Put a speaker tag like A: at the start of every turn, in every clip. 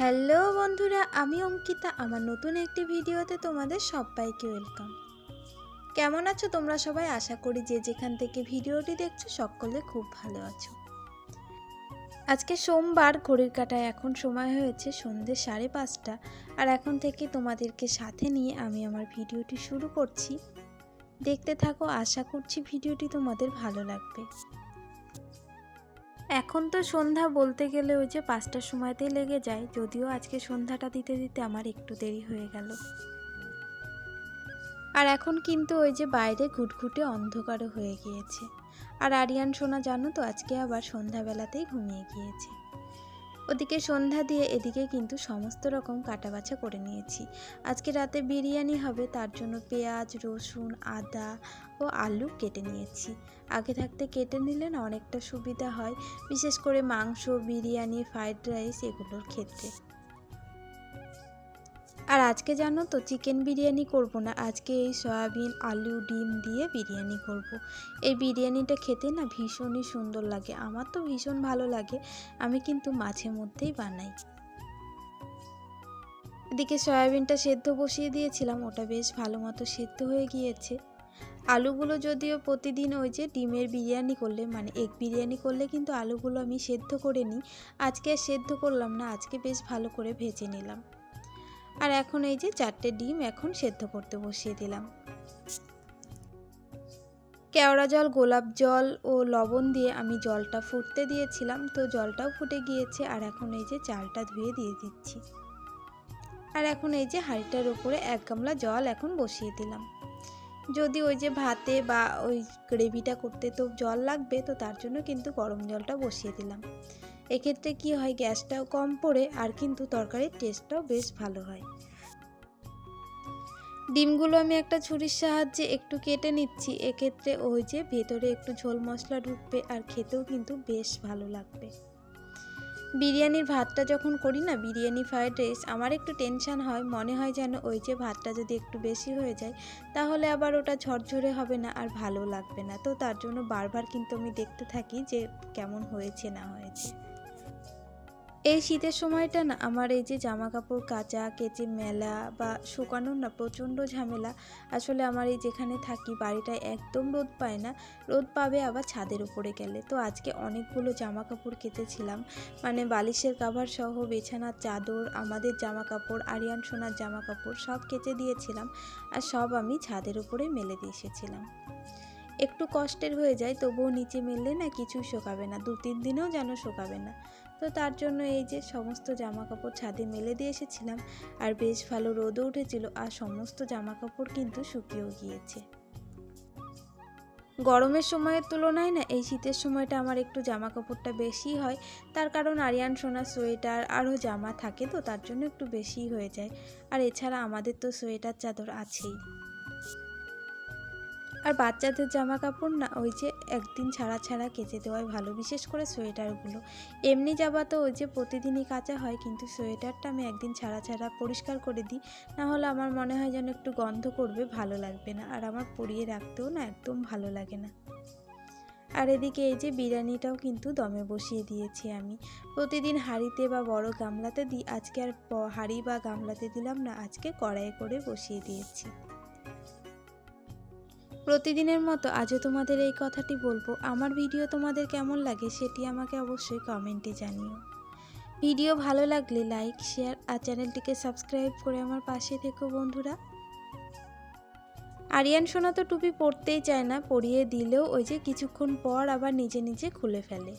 A: Hello বন্ধুরা, আমি অঙ্কিতা। আমার নতুন একটি ভিডিওতে তোমাদের সবাইকে ওয়েলকাম কেমন আছো তোমরা সবাই? আশা করি যে যেখান থেকে ভিডিওটি দেখছ সকলে খুব ভালো আছো। আজকে সোমবার, ঘড়ির কাটায় এখন সময় হয়েছে সন্ধ্যে সাড়ে পাঁচটা। আর এখন থেকে তোমাদেরকে সাথে নিয়ে আমি আমার ভিডিওটি শুরু করছি। দেখতে থাকো, আশা করছি ভিডিওটি তোমাদের ভালো লাগবে। এখন তো সন্ধ্যা বলতে গেলে ওই যে পাঁচটার সময়তেই লেগে যায়, যদিও আজকে সন্ধ্যাটা দিতে দিতে আমার একটু দেরি হয়ে গেল। আর এখন কিন্তু ওই যে বাইরে ঘুটঘুটে অন্ধকারও হয়ে গিয়েছে। আর আরিয়ান সোনা জানো তো, আজকে আবার সন্ধ্যাবেলাতেই ঘুমিয়ে গিয়েছে। ওদিকে সন্ধ্যা দিয়ে এদিকে কিন্তু সমস্ত রকম কাটাবাছা করে নিয়েছি। আজকে রাতে বিরিয়ানি হবে, তার জন্য পেঁয়াজ, রসুন, আদা ও আলু কেটে নিয়েছি। আগে থাকতে কেটে নিলে না অনেকটা সুবিধা হয়, বিশেষ করে মাংস, বিরিয়ানি, ফ্রাইড রাইস এগুলোর ক্ষেত্রে। আর আজকে জানো তো চিকেন বিরিয়ানি করব না, আজকে এই সয়াবিন, আলু, ডিম দিয়ে বিরিয়ানি করব। এই বিরিয়ানিটা খেতে না ভীষণই সুন্দর লাগে, আমার তো ভীষণ ভালো লাগে, আমি কিন্তু মাঝে মধ্যেই বানাই। এদিকে সয়াবিনটা সেদ্ধ বসিয়ে দিয়েছিলাম, ওটা বেশ ভালো মতো সেদ্ধ হয়ে গিয়েছে। আলুগুলো যদিও প্রতিদিন ওই যে ডিমের বিরিয়ানি করলে মানে এগ বিরিয়ানি করলে কিন্তু আলুগুলো আমি সেদ্ধ করে নিই, আজকে সেদ্ধ করলাম না, আজকে বেশ ভালো করে ভেজে নিলাম। আর এখন এই যে চারটে ডিম এখন সেদ্ধ করতে বসিয়ে দিলাম। কেওড়া জল, গোলাপ জল ও লবণ দিয়ে আমি জলটা ফুটতে দিয়েছিলাম, তো জলটাও ফুটে গিয়েছে আর এখন এই যে চালটা ধুয়ে দিয়ে দিচ্ছি। আর এখন এই যে হাঁড়িটার উপরে এক গামলা জল এখন বসিয়ে দিলাম। যদি ওই যে ভাতে বা ওই গ্রেভিটা করতে তো জল লাগবে, তো তার জন্য কিন্তু গরম জলটা বসিয়ে দিলাম। এক্ষেত্রে কি হয়, গ্যাসটাও কম পড়ে আর কিন্তু তরকারির টেস্টটাও বেশ ভালো হয়। ডিমগুলো আমি একটা ছুরির সাহায্যে একটু কেটে নিচ্ছি। এক্ষেত্রে ওই যে ভেতরে একটু ঝোল মশলা ঢুকবে আর খেতেও কিন্তু বেশ ভালো লাগবে। বিরিয়ানির ভাতটা যখন করি না, বিরিয়ানি, ফ্রাইড রাইস, আমার একটু টেনশান হয়। মনে হয় যেন ওই যে ভাতটা যদি একটু বেশি হয়ে যায়, তাহলে আবার ওটা ঝরঝরে হবে না আর ভালো লাগবে না। তো তার জন্য বারবার কিন্তু আমি দেখতে থাকি যে কেমন হয়েছে, না হয়েছে। এই শীতের সময়টা না আমার এই যে জামা কাপড় কাচা, কেচে মেলা বা শুকানোর না প্রচণ্ড ঝামেলা। আসলে আমার এই যেখানে থাকি বাড়িটায় একদম রোদ পায় না। রোদ পাবে আবার ছাদের উপরে গেলে। তো আজকে অনেকগুলো জামা কাপড় কেচেছিলাম। মানে বালিশের কাভার সহ বিছানার চাদর, আমাদের জামা কাপড় আরিয়ান সোনার জামা কাপড় সব কেচে দিয়েছিলাম। আর সব আমি ছাদের উপরে মেলে দিয়ে এসেছিলাম। একটু কষ্টের হয়ে যায়, তবুও নিচে মেললে না কিছু শোকাবে না, দু তিন দিনেও যেন শোকাবে না। তো তার জন্য এই যে সমস্ত জামা কাপড় ছাদে মেলে দিয়ে এসেছিলাম, আর বেশ ভালো রোদও উঠেছিল, আর সমস্ত জামা কাপড় কিন্তু শুকিয়েও গিয়েছে। গরমের সময়ের তুলনায় না, এই শীতের সময়টা আমার একটু জামা কাপড়টা বেশি হয়। তার কারণ আরিয়ান সোনা সোয়েটার আরও জামা থাকে তো, তার জন্য একটু বেশি হয়ে যায়। আর এছাড়া আমাদের তো সোয়েটার চাদর আছেই। আর বাচ্চাদের জামা কাপড় না, ওই যে একদিন ছাড়া ছাড়া কেচে দেওয়াই ভালো, বিশেষ করে সোয়েটারগুলো। এমনি জামা তো ওই যে প্রতিদিনই কাচা হয়, কিন্তু সোয়েটারটা আমি একদিন ছাড়া ছাড়া পরিষ্কার করে দিই, না হলে আমার মনে হয় যেন একটু গন্ধ করবে, ভালো লাগবে না। আর আমার পরিয়ে রাখতেও না একদম ভালো লাগে না। আর এদিকে এই যে বিরিয়ানিটাও কিন্তু দমে বসিয়ে দিয়েছি আমি। প্রতিদিন হাঁড়িতে বা বড় গামলাতে দিই, আজকে আর হাঁড়ি বা গামলাতে দিলাম না, আজকে কড়াইয়ে করে বসিয়ে দিয়েছি। প্রতিদিনের মতো আজও তোমাদের এই কথাটি বলব। আমার ভিডিও তোমাদের কেমন লাগে সেটি আমাকে অবশ্যই কমেন্টে জানিও। ভিডিও ভালো লাগলে লাইক, শেয়ার আর চ্যানেলটিকে সাবস্ক্রাইব করে আমার পাশে থেকো বন্ধুরা। আরিয়ান সোনা তো টুপি পরতেই চায় না, পরিয়ে দিলেও ওই যে কিছুক্ষণ পর আবার নিজে নিজে খুলে ফেলে।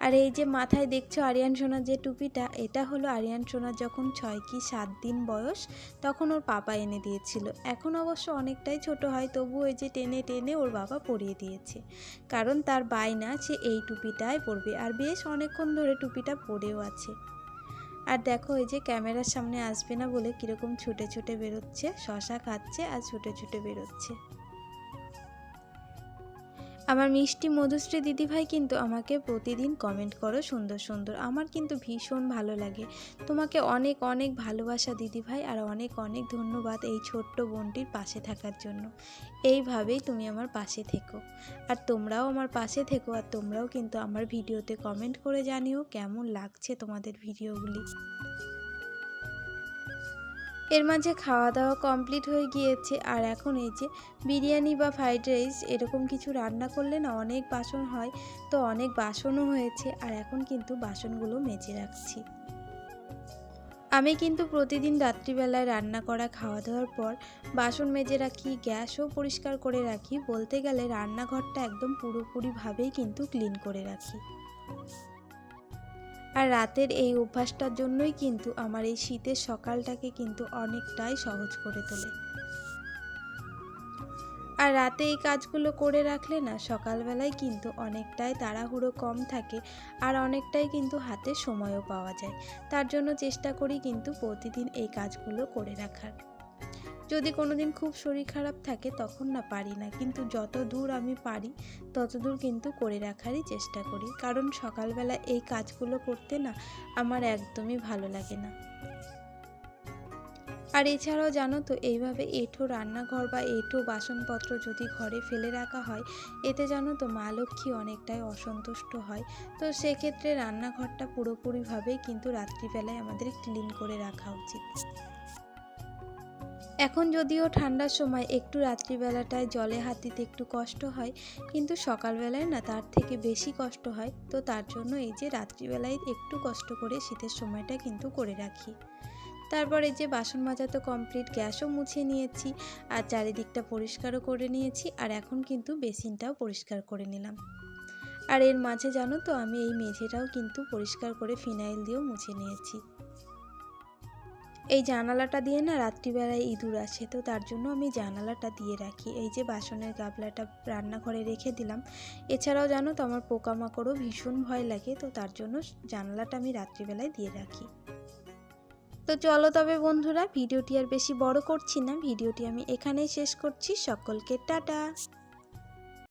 A: আর এই যে মাথায় দেখছ আরিয়ান সোনার যে টুপিটা, এটা হলো আরিয়ান সোনার যখন ছয় কি সাত দিন বয়স, তখন ওর পাপা এনে দিয়েছিল। এখন অবশ্য অনেকটাই ছোট হয়, তবু ওই যে টেনে টেনে ওর বাবা পরিয়ে দিয়েছে। কারণ তার বায়না সে এই টুপিটাই পরবে, আর বেশ অনেকক্ষণ ধরে টুপিটা পরেও আছে। আর দেখো এই যে ক্যামেরার সামনে আসবে না বলে কীরকম ছুটে ছুটে বেরোচ্ছে, শশা খাচ্ছে আর ছুটে ছুটে বেরোচ্ছে। আমার মিষ্টি মধুশ্রী দিদিভাই কিন্তু আমাকে প্রতিদিন কমেন্ট করো সুন্দর সুন্দর। আমার কিন্তু ভীষণ ভালো লাগে। তোমাকে অনেক অনেক ভালোবাসা দিদিভাই আর অনেক অনেক ধন্যবাদ এই ছোট্ট বোনটির পাশে থাকার জন্য। এইভাবেই তুমি আমার পাশে থেকো। আর তোমরাও আমার পাশে থেকো আর তোমরাও কিন্তু আমার ভিডিওতে কমেন্ট করে জানিও কেমন লাগছে তোমাদের ভিডিওগুলি। এর মাঝে খাওয়া দাওয়া কমপ্লিট হয়ে গিয়েছে। আর এখন এই যে বিরিয়ানি বা ফ্রাইড রাইস এরকম কিছু রান্না করলে না অনেক বাসন হয়, তো অনেক বাসনও হয়েছে। আর এখন কিন্তু বাসনগুলো মেজে রাখছি। আমি কিন্তু প্রতিদিন রাত্রিবেলায় রান্না করা খাওয়া দাওয়ার পর বাসন মেজে রাখি, গ্যাসও পরিষ্কার করে রাখি। বলতে গেলে রান্নাঘরটা একদম পুরোপুরিভাবেই কিন্তু ক্লিন করে রাখি। আর রাতের এই অভ্যাসটার জন্যই কিন্তু আমার এই শীতের সকালটাকে কিন্তু অনেকটাই সহজ করে তোলে। আর রাতে এই কাজগুলো করে রাখলে না, সকালবেলায় কিন্তু অনেকটাই তাড়াহুড়ো কম থাকে আর অনেকটাই কিন্তু হাতে সময়ও পাওয়া যায়। তার জন্য চেষ্টা করি কিন্তু প্রতিদিন এই কাজগুলো করে রাখার। যদি কোনো দিন খুব শরীর খারাপ থাকে তখন না পারি না। কিন্তু যত দূর আমি পারি, তত দূর কিন্তু করে রাখারই চেষ্টা করি। কারণ সকালবেলা এই কাজগুলো করতে না আমার একদমই ভালো লাগে না। আর এছাড়াও জানো তো, এইভাবে এঁঠো রান্নাঘর বা এঁঠো বাসনপত্র যদি ঘরে ফেলে রাখা হয়, এতে জানো তো মা লক্ষ্মী অনেকটাই অসন্তুষ্ট হয়। তো সেক্ষেত্রে রান্নাঘরটা পুরোপুরিভাবেই কিন্তু রাত্রিবেলায় আমাদের ক্লিন করে রাখা উচিত। এখন যদিও ঠান্ডার সময় একটু রাত্রিবেলাটায় জলে হাত দিতে একটু কষ্ট হয়, কিন্তু সকালবেলায় না তার থেকে বেশি কষ্ট হয়। তো তার জন্য এই যে রাত্রিবেলায় একটু কষ্ট করে শীতের সময়টা কিন্তু করে রাখি। তারপর এই যে বাসন মাজা তো কমপ্লিট গ্যাসও মুছে নিয়েছি আর চারিদিকটা পরিষ্কারও করে নিয়েছি আর এখন কিন্তু বেসিনটাও পরিষ্কার করে নিলাম। আর এর মাঝে জানো তো আমি এই মেঝেটাও কিন্তু পরিষ্কার করে ফিনাইল দিয়েও মুছে নিয়েছি। এই জানালাটা দিয়ে না রাত্রিবেলায় ইঁদুর আসে, তো তার জন্য আমি জানালাটা দিয়ে রাখি। এই যে বাসনের গাবলাটা রান্নাঘরে রেখে দিলাম। এছাড়াও জানো তো আমার পোকামাকড়ও ভীষণ ভয় লাগে, তো তার জন্য জানালাটা আমি রাত্রিবেলায় দিয়ে রাখি। তো চলো তবে বন্ধুরা, ভিডিওটি আর বেশি বড় করছি না, ভিডিওটি আমি এখানেই শেষ করছি। সকলকে টাটা!